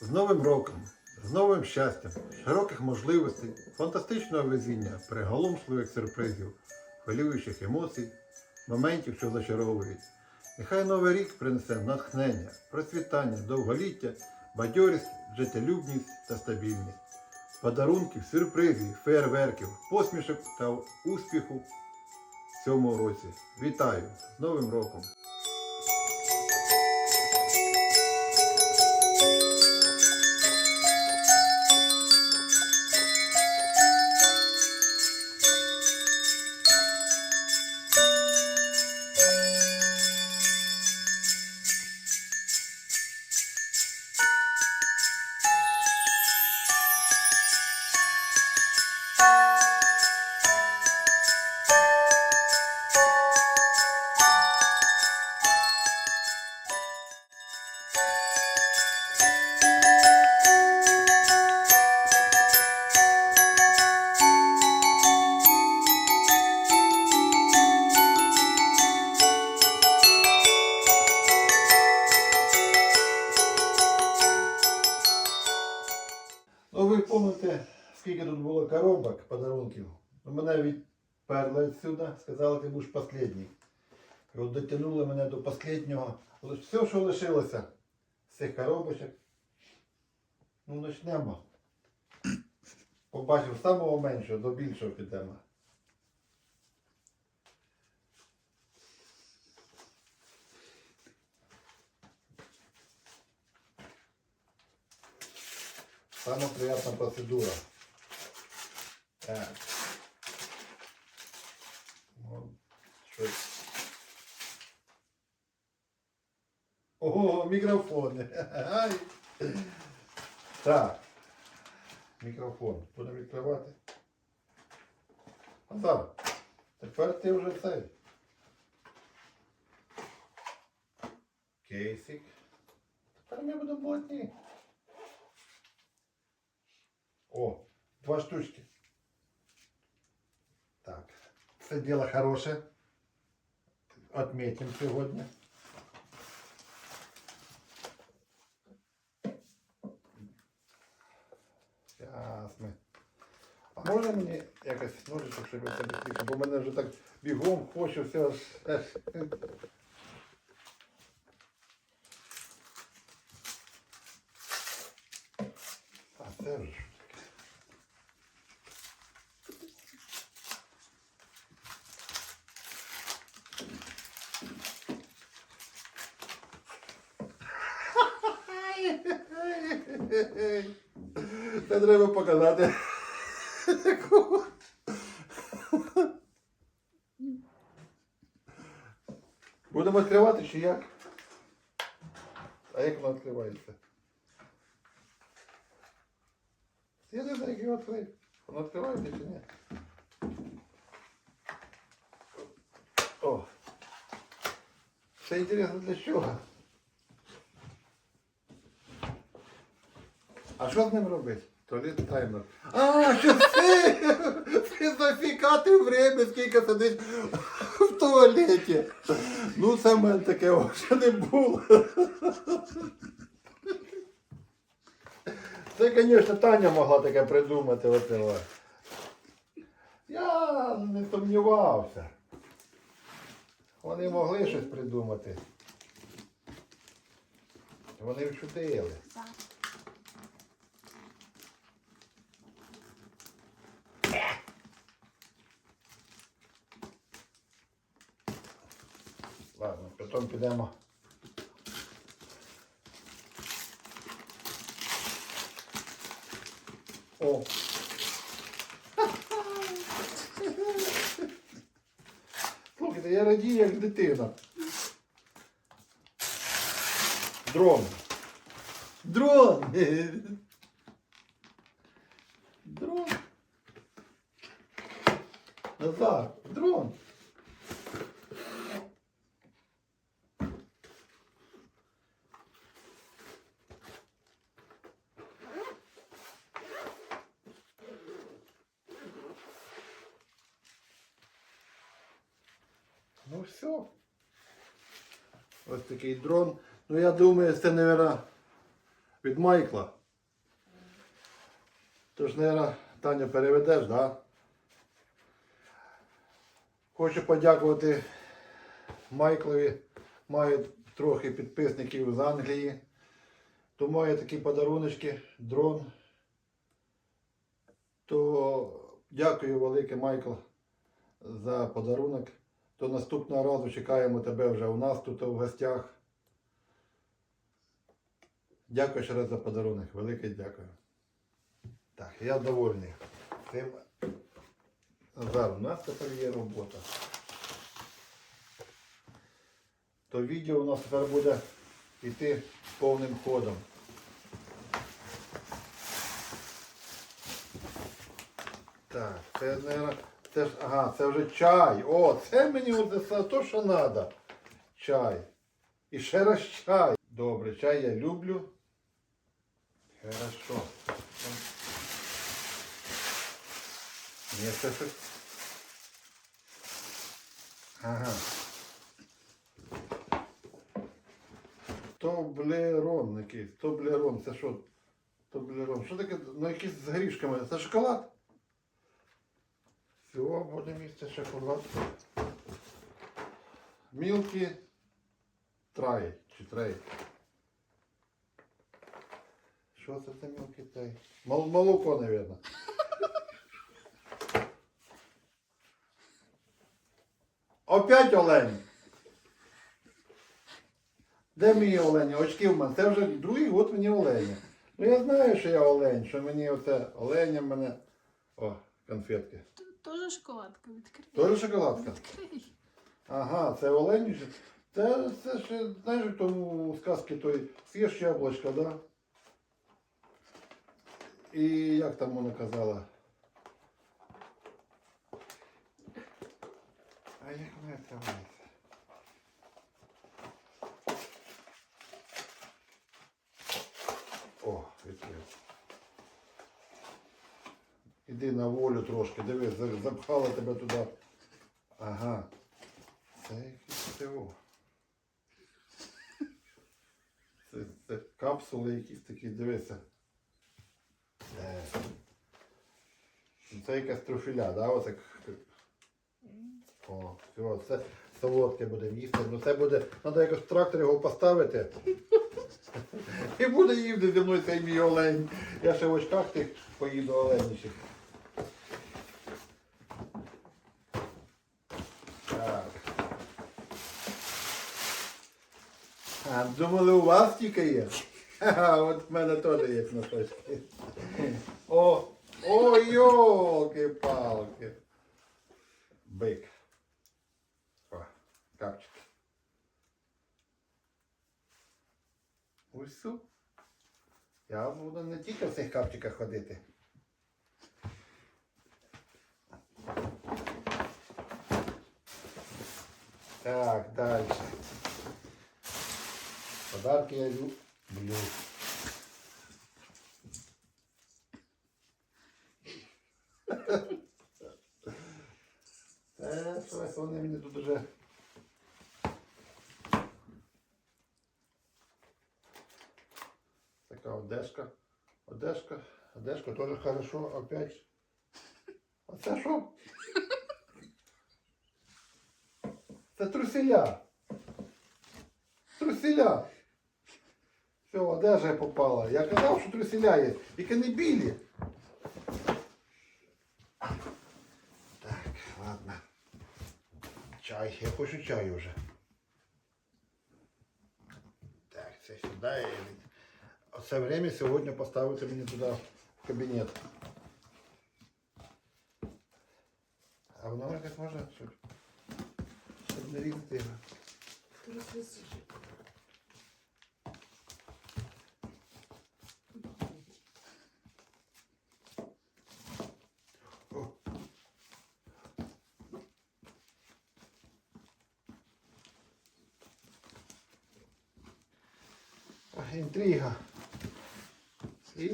З Новим роком, з новим щастям, широких можливостей, фантастичного везіння, приголомшливих сюрпризів, хвилюючих емоцій, моментів, що зачаровують. Нехай новий рік принесе натхнення, процвітання, довголіття, бадьорість, життєлюбність та стабільність, подарунків, сюрпризів, фейерверків, посмішок та успіху в цьому році. Вітаю з Новим роком! Скільки тут було коробок подарунків? Ну, мене відперли відсюди, сказали, ти будеш останній. І от дотягнули мене до останнього. Все, що лишилося з цих коробочок. Ну, почнемо. Побачив з самого меншого до більшого підемо. Самая приятная процедура. Так. Вот. Щось. Ого, мікрофон. Ай. Так. Мікрофон. Будемо відкривати. Назар, тепер ти вже цей. Кейсик. Тепер ми будемо блатні. О, два штучки. це дело хороше. Отметим сьогодні. Зараз ми. А може мені якось ножичок, щоб я це быстріше, бо мене вже так бігом хочу все аж. аж. А це ж. Це треба показати. Будемо відкривати чи як? А як воно відкривається? Я не знаю, як його відкрити. Воно відкривається чи ні? О! Це інтересно для чого? А що з ним робити? Туалет таймер. А, що це? Це зафікати время, скільки сидиш в туалеті. Ну, це в мене таке ще не було. Це, звісно, Таня могла таке придумати. Оце. Я не сумнівався. Вони могли щось придумати. Вони вчудили. Ладно, потім підемо. О! Слухайте, я радію як дитина. Дрон. Дрон! Дрон. Назар, дрон. Ну все. Ось такий дрон. Ну я думаю, це, мабуть, від Майкла. Тож, наверное, Таня, переведеш, так? Да? Хочу подякувати Майклові. Маю трохи підписників з Англії. То маю такі подаруночки, дрон. То дякую велике, Майкл, за подарунок. То наступного разу чекаємо тебе вже у нас тут в гостях. Дякую ще раз за подарунок. Велике дякую. Так, я довольний. Цим Зараз у нас тепер є робота. То відео у нас тепер буде йти повним ходом. Так, це, наверное, це ж, ага, це вже чай. О, це мені оце то, що треба. Чай. І ще раз чай. Добре, чай я люблю. Хорошо. Ні, це щось. Ага. Тоблерон якийсь. Тоблерон. Це що? Тоблерон. Що таке? Ну якийсь з горішками. Це шоколад? Все, буде місце шоколад. Мілкі трай чи трей. Що це за мілкі трей? Мол- молоко, мабуть. Опять олень. Де мої олені? Очки в мене. Це вже другий год мені олені. Ну я знаю, що я олень, що мені оце оленя мене. О, конфетки. Тоже шоколадка відкрий. Тоже шоколадка? Відкрий. Ага, це олень. же. Це, це ще, знаєш, в тому сказці той з'їж яблучко, да? І як там вона казала? А як вона це називається? О, відкрив. Іди на волю трошки, дивись, запхала тебе туди. Ага. Це якийсь ТО. Це, це капсули якісь такі, дивися. Е. Це якась трофіля, да? Оце. к- О, все, це солодке буде їсти. Ну це буде. Треба якось в трактор його поставити. І буде їздити зі мною цей мій олень. Я ще в очках тих поїду оленічих. Думали, у вас тільки є? Ха, от в мене теж є носочки. О, о, йолки-палки. Бик. О, капчик. Усю. Я буду не тільки в цих капчиках ходити. Так, дальше. Подарки я люблю. Це вони мені тут уже. Така одежка. Одежка. Одежка теж хорошо. Опять. А це що? Це труселя. Труселя. Все, одежа попала. Я казав, що труселя є. Тільки не білі. Так, ладно. Чай. Я хочу чаю вже. Так, це сюди. і- Оце время сьогодні поставити мені туди в кабінет. А воно якось можна, щоб, щоб не різати його. Se entrirra. Se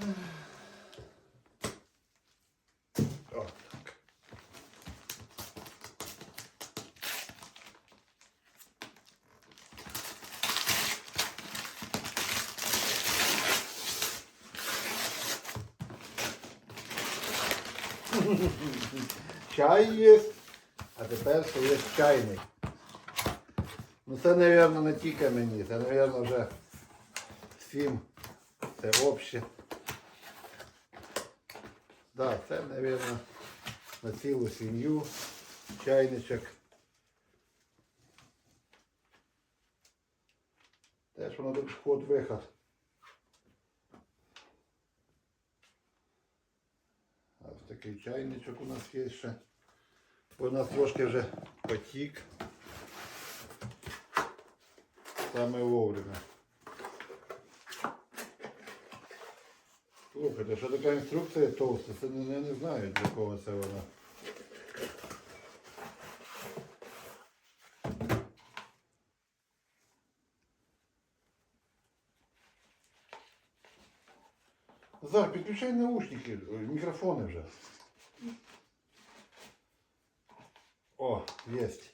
Ah. Чай є, а тепер є чайник. Ну це, мабуть, не тільки мені, це, мабуть, вже всім. Це обще. Да, це, мабуть, на цілу сім'ю чайничок. Теж воно тут вход-виход. Ось такий чайничок у нас є ще. У нас трошки вже потік. Саме вовремя. Слухайте, що така інструкція товста, це не, не, не знаю, для кого це вона. Зар, підключай наушники, ой, мікрофони вже. О, єсть.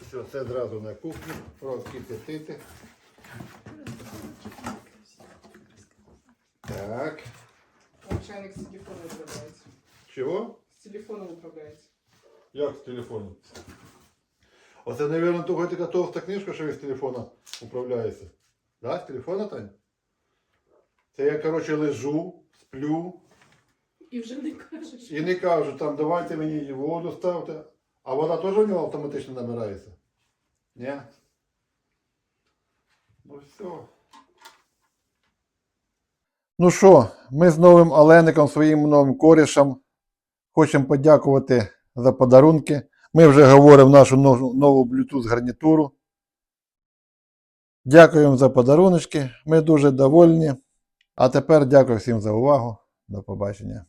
Все, це одразу на кухню, розкипятити. Так. Он чайник с телефона управляется. Чого? С телефона управляется. Як з телефону? Оце, мабуть, того така товста книжка, що від телефона управляється. Да, з телефона, Тань? Це я, коротше, лежу, сплю І вже не кажеш. і не кажу, там давайте мені воду ставте. А вода теж у нього автоматично набирається? Ні? Ну все. Ну що, ми з новим Олеником, своїм новим корішем, хочемо подякувати за подарунки. Ми вже говоримо нашу нову, нову Bluetooth гарнітуру. Дякуємо за подаруночки. Ми дуже довольні. А тепер дякую всім за увагу. До побачення.